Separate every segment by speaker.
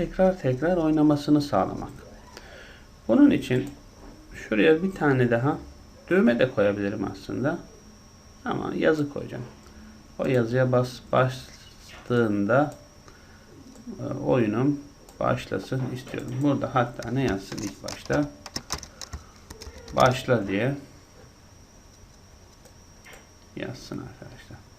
Speaker 1: tekrar tekrar oynamasını sağlamak. Bunun için şuraya bir tane daha düğme de koyabilirim aslında. Ama yazı koyacağım. O yazıya bas bastığında e, oyunum başlasın istiyorum. Burada hatta ne yazsın ilk başta? Başla diye yazsın arkadaşlar.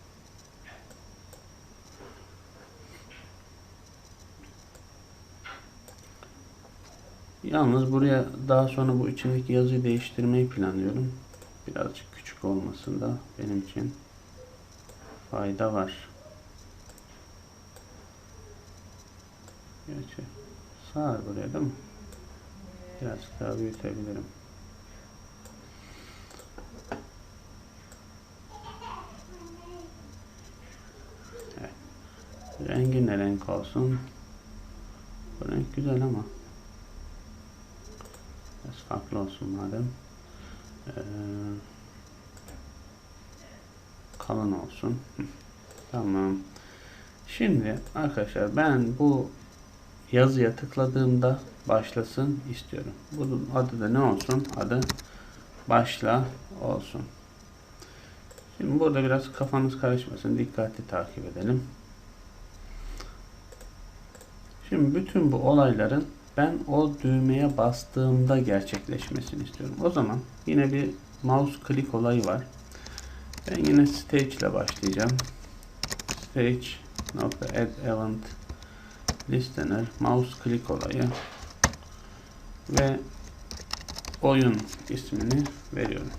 Speaker 1: Yalnız buraya daha sonra bu içindeki yazıyı değiştirmeyi planlıyorum. Birazcık küçük olmasında benim için fayda var. Gerçi sığar buraya değil mi? Biraz daha büyütebilirim. Evet. Rengi ne renk olsun? Bu renk güzel ama biraz farklı olsun madem. Ee, kalın olsun. Tamam. Şimdi arkadaşlar ben bu yazıya tıkladığımda başlasın istiyorum. Bunun adı da ne olsun? Adı başla olsun. Şimdi burada biraz kafanız karışmasın. Dikkatli takip edelim. Şimdi bütün bu olayların ben o düğmeye bastığımda gerçekleşmesini istiyorum. O zaman yine bir mouse click olayı var. Ben yine stage ile başlayacağım. Stage nokta event listener mouse click olayı ve oyun ismini veriyorum.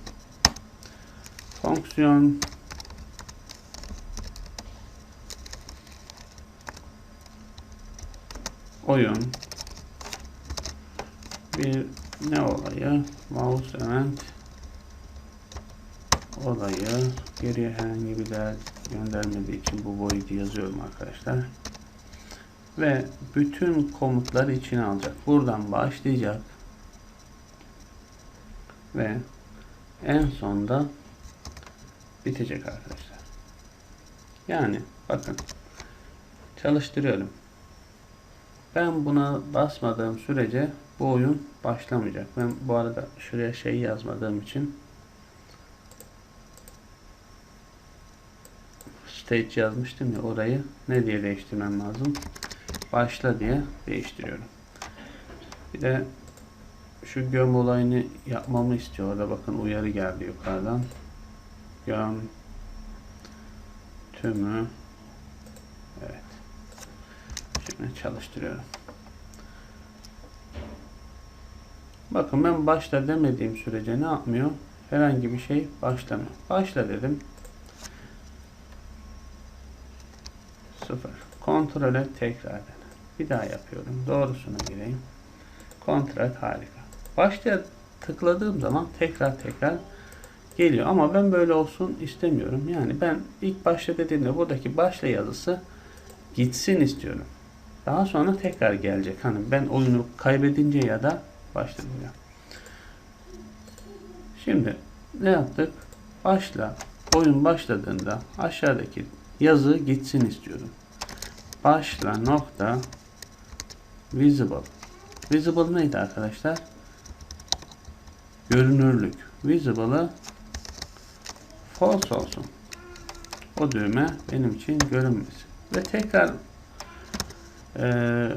Speaker 1: Fonksiyon oyun bir ne olayı? Mouse event olayı geriye herhangi bir değer göndermediği için bu boyutu yazıyorum arkadaşlar. Ve bütün komutları içine alacak. Buradan başlayacak. Ve en sonda bitecek arkadaşlar. Yani bakın çalıştırıyorum. Ben buna basmadığım sürece bu oyun başlamayacak. Ben bu arada şuraya şey yazmadığım için stage yazmıştım ya orayı ne diye değiştirmem lazım? Başla diye değiştiriyorum. Bir de şu göm olayını yapmamı istiyor. Orada bakın uyarı geldi yukarıdan. Göm tümü evet. Şimdi çalıştırıyorum. Bakın ben başla demediğim sürece ne yapmıyor? Herhangi bir şey başlamıyor. Başla dedim. Sıfır. Kontrol et tekrar dene. Bir daha yapıyorum. Doğrusuna gireyim. Kontrol harika. Başla tıkladığım zaman tekrar tekrar geliyor. Ama ben böyle olsun istemiyorum. Yani ben ilk başla dediğimde buradaki başla yazısı gitsin istiyorum. Daha sonra tekrar gelecek. Hani ben oyunu kaybedince ya da başladım ya. Şimdi ne yaptık? Başla. Oyun başladığında aşağıdaki yazı gitsin istiyorum. Başla nokta visible. Visible neydi arkadaşlar? Görünürlük. Visible'ı false olsun. O düğme benim için görünmesin. Ve tekrar ee,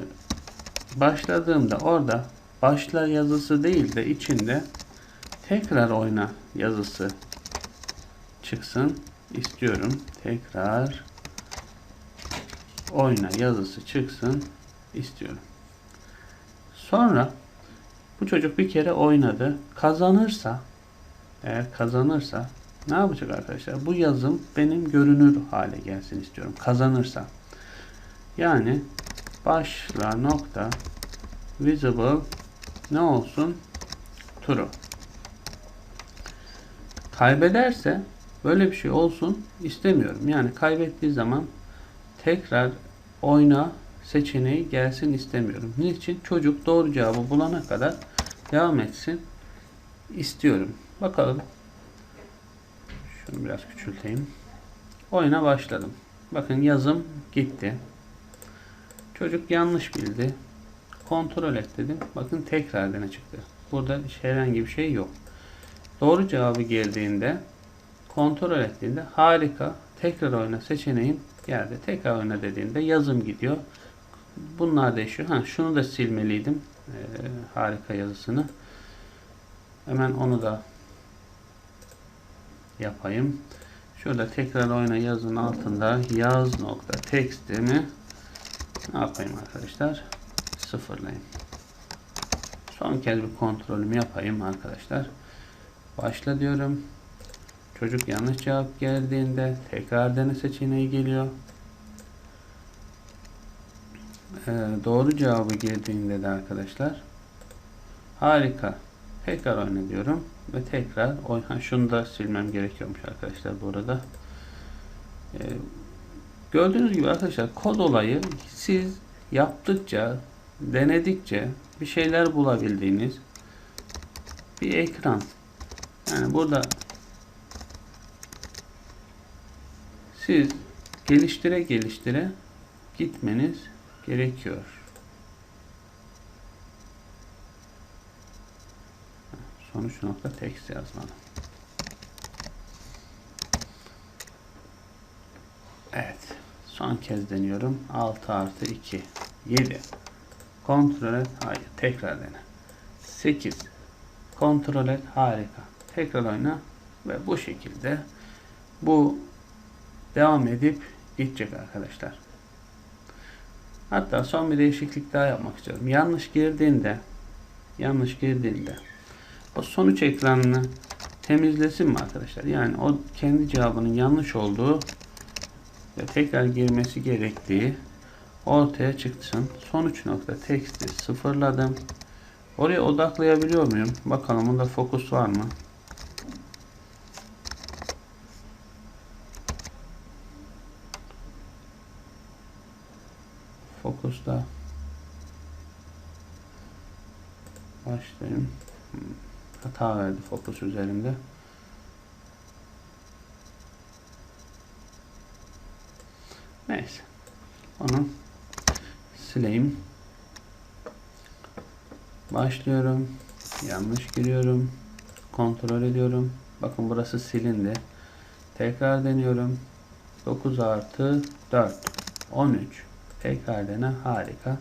Speaker 1: başladığımda orada başla yazısı değil de içinde tekrar oyna yazısı çıksın istiyorum. Tekrar oyna yazısı çıksın istiyorum. Sonra bu çocuk bir kere oynadı. Kazanırsa eğer kazanırsa ne yapacak arkadaşlar? Bu yazım benim görünür hale gelsin istiyorum. Kazanırsa. Yani başla nokta visible ne olsun? True kaybederse böyle bir şey olsun istemiyorum. Yani kaybettiği zaman tekrar oyna seçeneği gelsin istemiyorum. Niçin? Çocuk doğru cevabı bulana kadar devam etsin istiyorum. Bakalım. Şunu biraz küçülteyim. Oyuna başladım. Bakın yazım gitti. Çocuk yanlış bildi. Kontrol et dedim. Bakın tekrar dene çıktı. Burada herhangi bir şey yok. Doğru cevabı geldiğinde kontrol ettiğinde harika tekrar oyna seçeneğim geldi. Tekrar oyna dediğinde yazım gidiyor. Bunlar değişiyor. Ha, şunu da silmeliydim. Ee, harika yazısını. Hemen onu da yapayım. Şurada tekrar oyna yazın altında yaz nokta tekstimi ne yapayım arkadaşlar? Sıfırlayayım. Son kez bir kontrolümü yapayım arkadaşlar. Başla diyorum. Çocuk yanlış cevap geldiğinde tekrar dene seçeneği geliyor. Ee, doğru cevabı geldiğinde de arkadaşlar harika. Tekrar oyna diyorum ve tekrar oy ha, şunu da silmem gerekiyormuş arkadaşlar burada. Ee, gördüğünüz gibi arkadaşlar kod olayı siz yaptıkça denedikçe bir şeyler bulabildiğiniz bir ekran. Yani burada siz geliştire geliştire gitmeniz gerekiyor. Sonuç nokta text yazmalı. Evet. Son kez deniyorum. 6 artı 2. 7. Kontrol et. Hayır. Tekrar dene. 8. Kontrol et. Harika. Tekrar oyna. Ve bu şekilde bu devam edip gidecek arkadaşlar. Hatta son bir değişiklik daha yapmak istiyorum. Yanlış girdiğinde yanlış girdiğinde o sonuç ekranını temizlesin mi arkadaşlar? Yani o kendi cevabının yanlış olduğu ve tekrar girmesi gerektiği ortaya çıksın. Sonuç nokta teksti sıfırladım. Oraya odaklayabiliyor muyum? Bakalım bunda fokus var mı? Fokusta başlayayım. Hata verdi fokus üzerinde. Neyse. Onu sileyim. Başlıyorum. Yanlış giriyorum. Kontrol ediyorum. Bakın burası silindi. Tekrar deniyorum. 9 artı 4. 13. Tekrar dene. Harika.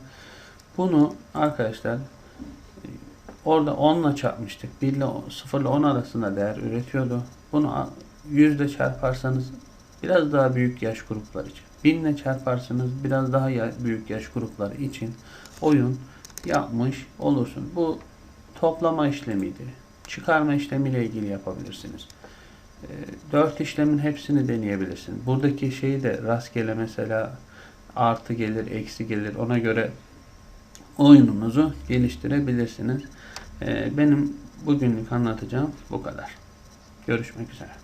Speaker 1: Bunu arkadaşlar orada 10 ile çarpmıştık. 1 ile 0 ile 10 arasında değer üretiyordu. Bunu 100 ile çarparsanız biraz daha büyük yaş grupları için. 1000 ile çarparsanız biraz daha büyük yaş grupları için oyun yapmış olursun. Bu toplama işlemiydi. Çıkarma işlemiyle ilgili yapabilirsiniz. 4 işlemin hepsini deneyebilirsiniz. Buradaki şeyi de rastgele mesela artı gelir, eksi gelir. Ona göre oyununuzu geliştirebilirsiniz. Ee, Benim bugünlük anlatacağım bu kadar. Görüşmek üzere.